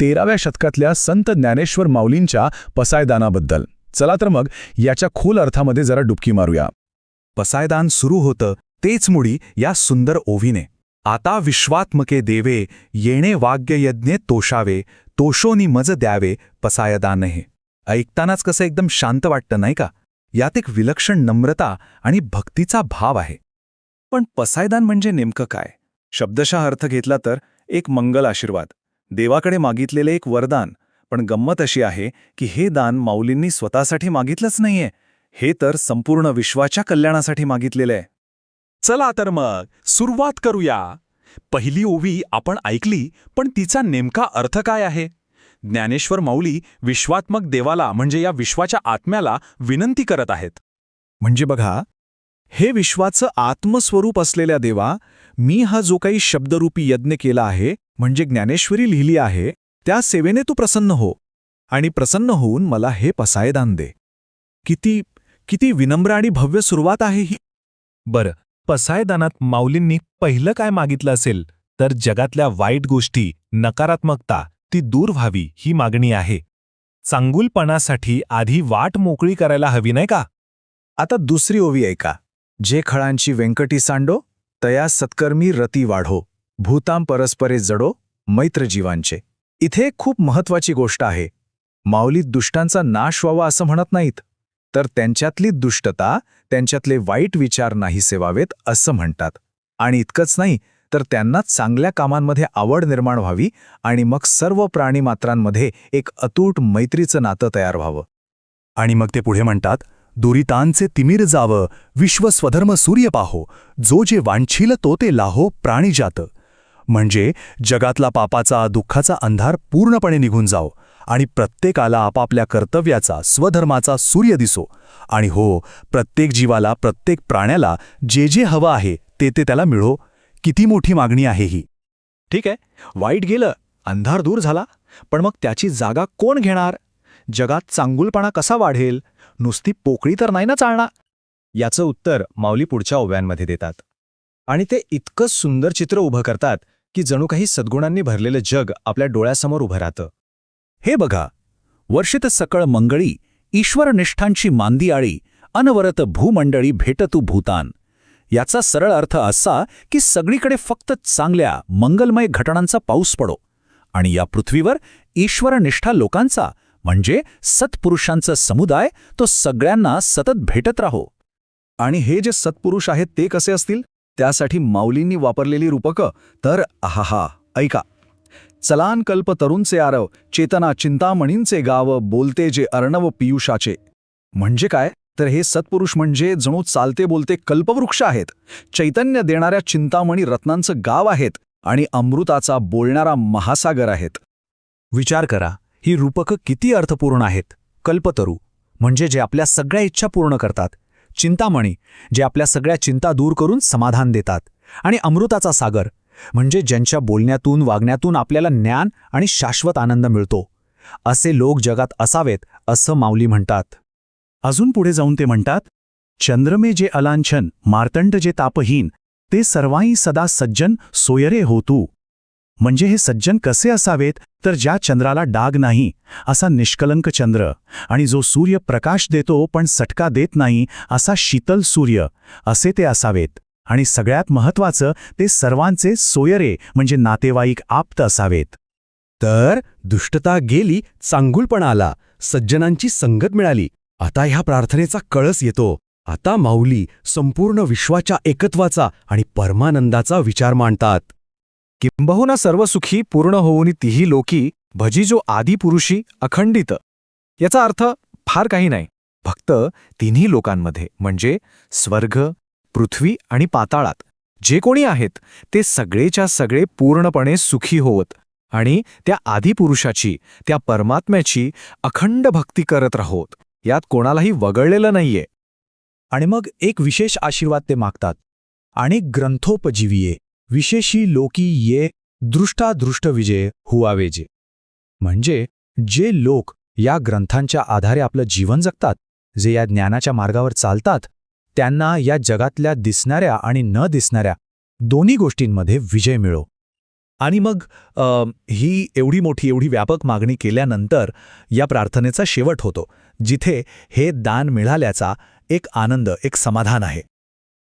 तेराव्या शतकातल्या संत ज्ञानेश्वर माऊलींच्या पसायदानाबद्दल. चला तर मग याच्या खोल अर्थामध्ये जरा डुबकी मारूया. पसायदान सुरू होतं तेच मुळी या सुंदर ओवीने. आता विश्वात्मके देवे येणे वाग्ययज्ञे तोषावे तोषोनी मज द्यावे पसायदान हे ऐकतानाच कसं एकदम शांत वाटतं नाही का? यात एक विलक्षण नम्रता आणि भक्तीचा भाव आहे. पण पसायदान म्हणजे नेमकं काय? शब्दशः अर्थ घेतला तर एक मंगल आशीर्वाद. देवाकडे मागितलेले एक वरदान पण गंमत अशी आहे की हे दान माऊलींनी स्वतःसाठी मागितलंच नाहीये. हे तर संपूर्ण विश्वाच्या कल्याणासाठी मागितलेलं आहे. चला तर मग सुरुवात करूया. पहिली ओवी आपण ऐकली पण तिचा नेमका अर्थ काय आहे? ज्ञानेश्वर माऊली विश्वात्मक देवाला म्हणजे या विश्वाच्या आत्म्याला विनंती करत आहेत. म्हणजे बघा हे विश्वाचं आत्मस्वरूप असलेल्या देवा मी हा जो काही शब्दरूपी यज्ञ केला आहे म्हणजे ज्ञानेश्वरी लिहिली आहे त्या सेवेने तू प्रसन्न हो. आणि प्रसन्न होऊन मला हे पसायदान दे. किती किती विनम्र आणि भव्य सुरुवात आहे ही. बरं पसायदानात माऊलींनी पहिलं काय मागितलं असेल तर जगातल्या वाईट गोष्टी नकारात्मकता ती दूर व्हावी ही मागणी आहे. चांगुलपणासाठी आधी वाट मोकळी करायला हवी नाही का? आता दुसरी ओवी ऐका. जे खळांची व्यंकटी सांडो तया सत्कर्मी रती वाढो भूताम परस्परे जडो मैत्र जीवांचे इथे खूप महत्वाची गोष्ट आहे. माऊलीत दुष्टांचा नाश व्हावा असं म्हणत नाहीत. तर त्यांच्यातली दुष्टता त्यांच्यातले वाईट विचार नाही सेवावेत असं म्हणतात. आणि इतकंच नाही तर त्यांना चांगल्या कामांमध्ये आवड निर्माण व्हावी आणि मग सर्व प्राणीमात्रांमध्ये एक अतूट मैत्रीचं नातं तयार व्हावं. आणि मग ते पुढे म्हणतात दुरितांचे तिमिर जावं विश्व स्वधर्म सूर्य पाहो जो जे वांछील तो ते लाहो प्राणीजात म्हणजे जगातला पापाचा दुःखाचा अंधार पूर्णपणे निघून जाओ आणि प्रत्येकाला आपापल्या कर्तव्याचा स्वधर्माचा सूर्य दिसो. आणि हो प्रत्येक जीवाला प्रत्येक प्राण्याला जे जे हवं आहे ते ते त्याला मिळो. किती मोठी मागणी आहे ही. ठीक आहे वाईट गेलं अंधार दूर झाला पण मग त्याची जागा कोण घेणार? जगात चांगुलपणा कसा वाढेल? नुसती पोकळी तर नाही ना चालणार? याचं उत्तर माऊली पुढच्या ओव्यांमध्ये देतात. आणि ते इतकं सुंदर चित्र उभं करतात की जणू काही सद्गुणांनी भरलेलं जग आपल्या डोळ्यासमोर उभं राहतं. हे बघा वर्षित सकळ मंगळी ईश्वरनिष्ठांची मांदी आळी अनवरत भूमंडळी भेटतू भूतान. याचा सरळ अर्थ असा की सगळीकडे फक्त चांगल्या मंगलमय घटनांचा पाऊस पडो. आणि या पृथ्वीवर ईश्वरनिष्ठा लोकांचा म्हणजे सत्पुरुषांचा समुदाय तो सगळ्यांना सतत भेटत राहो. आणि हे जे सत्पुरुष आहेत ते कसे असतील? त्यासाठी माऊलींनी वापरलेली रूपकं. तर आहा ऐका. चलान कल्प तरुणचे आरव चेतना चिंतामणींचे गाव बोलते जे अर्णव पियुषाचे. म्हणजे काय? तर हे सत्पुरुष म्हणजे जणू चालते बोलते कल्पवृक्ष आहेत. चैतन्य देणाऱ्या चिंतामणी रत्नांचं गाव आहेत आणि अमृताचा बोलणारा महासागर आहेत. विचार करा. ही रूपकं किती अर्थपूर्ण आहेत? कल्पतरू म्हणजे जे आपल्या सगळ्या इच्छा पूर्ण करतात. चिंतामणी जे आपल्या सगळ्या चिंता दूर करून समाधान देतात. आणि अमृताचा सागर म्हणजे ज्यांच्या बोलण्यातून वागण्यातून आपल्याला ज्ञान आणि शाश्वत आनंद मिळतो. असे लोक जगात असावेत असं माऊली म्हणतात. अजून पुढे जाऊन ते म्हणतात चंद्रमे जे अलांछन मार्तंड जे तापहीन ते सर्वाई सदा सज्जन सोयरे होतू म्हणजे हे सज्जन कसे असावेत? तर ज्या चंद्राला डाग नाही असा निष्कलंक चंद्र. आणि जो सूर्य प्रकाश देतो पण सटका देत नाही असा शीतल सूर्य. असे ते असावेत. आणि सगळ्यात महत्वाचं ते सर्वांचे सोयरे म्हणजे नातेवाईक आप्त असावेत. तर दुष्टता गेली चांगुलपणा आला सज्जनांची संगत मिळाली. आता ह्या प्रार्थनेचा कळस येतो. आता माऊली संपूर्ण विश्वाच्या एकत्वाचा आणि परमानंदाचा विचार मांडतात. किंबहुना सर्व सुखी पूर्ण होऊनी तिही लोकी भजी जो आदिपुरुषी अखंडित. याचा अर्थ फार काही नाही. फक्त तिन्ही लोकांमध्ये म्हणजे स्वर्ग पृथ्वी आणि पाताळात जे कोणी आहेत ते सगळेच्या सगळे पूर्णपणे सुखी होवत आणि त्या आदिपुरुषाची त्या परमात्म्याची अखंड भक्ती करत राहोत. यात कोणालाही वगळलेलं नाहीये. आणि मग एक विशेष आशीर्वाद ते मागतात. आणि ग्रंथोपजीवीये. विशेषी लोकी ये दृष्टादृष्ट विजय हुवावे जे. म्हणजे जे लोक या ग्रंथांच्या आधारे आपलं जीवन जगतात जे या ज्ञानाच्या मार्गावर चालतात त्यांना या जगातल्या दिसणाऱ्या आणि न दिसणाऱ्या दोन्ही गोष्टींमध्ये विजय मिळो. आणि मग आ, ही एवढी मोठी एवढी व्यापक मागणी केल्यानंतर या प्रार्थनेचा शेवट होतो जिथे हे दान मिळाल्याचा एक आनंद एक समाधान आहे.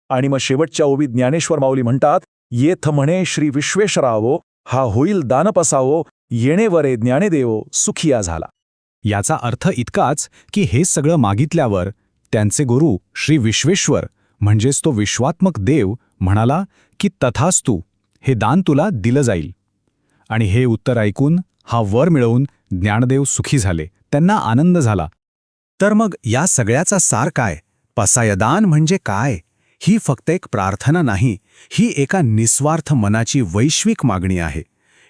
आणि मग शेवटच्या ओबी ज्ञानेश्वर माऊली म्हणतात येथ म्हणे श्री विश्वेश्वरावो हा होईल दानपसावो येणेवरे ज्ञानेदेवो सुखिया झाला. याचा अर्थ इतकाच की हे सगळं मागितल्यावर त्यांचे गुरु श्री विश्वेश्वर म्हणजेच तो विश्वात्मक देव म्हणाला की तथास्तू हे दान तुला दिलं जाईल. आणि हे उत्तर ऐकून हा वर मिळवून ज्ञानदेव सुखी झाले. त्यांना आनंद झाला. तर मग या सगळ्याचा सार काय? पसायदान म्हणजे काय? ही फक्त एक प्रार्थना नाही ही एका निस्वार्थ मनाची वैश्विक मागणी आहे.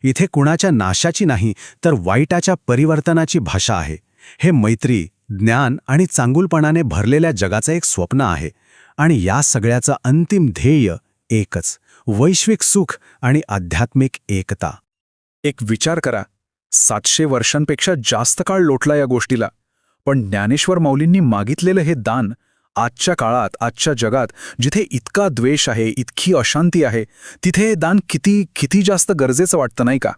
इथे कुणाच्या नाशाची नाही तर वाईटाच्या परिवर्तनाची भाषा आहे. हे मैत्री ज्ञान आणि चांगुलपणाने भरलेल्या जगाचं एक स्वप्न आहे आणि या सगळ्याचं अंतिम ध्येय एकच वैश्विक सुख आणि आध्यात्मिक एकता. एक विचार करा सातशे वर्षांपेक्षा जास्त काळ लोटला या गोष्टीला पण ज्ञानेश्वर माऊलींनी मागितलेलं हे दान आजच्या काळात आजच्या जगात जिथे इतका द्वेष आहे इतकी अशांती आहे तिथे दान किती किती जास्त गरजेचं वाटतं नाही का?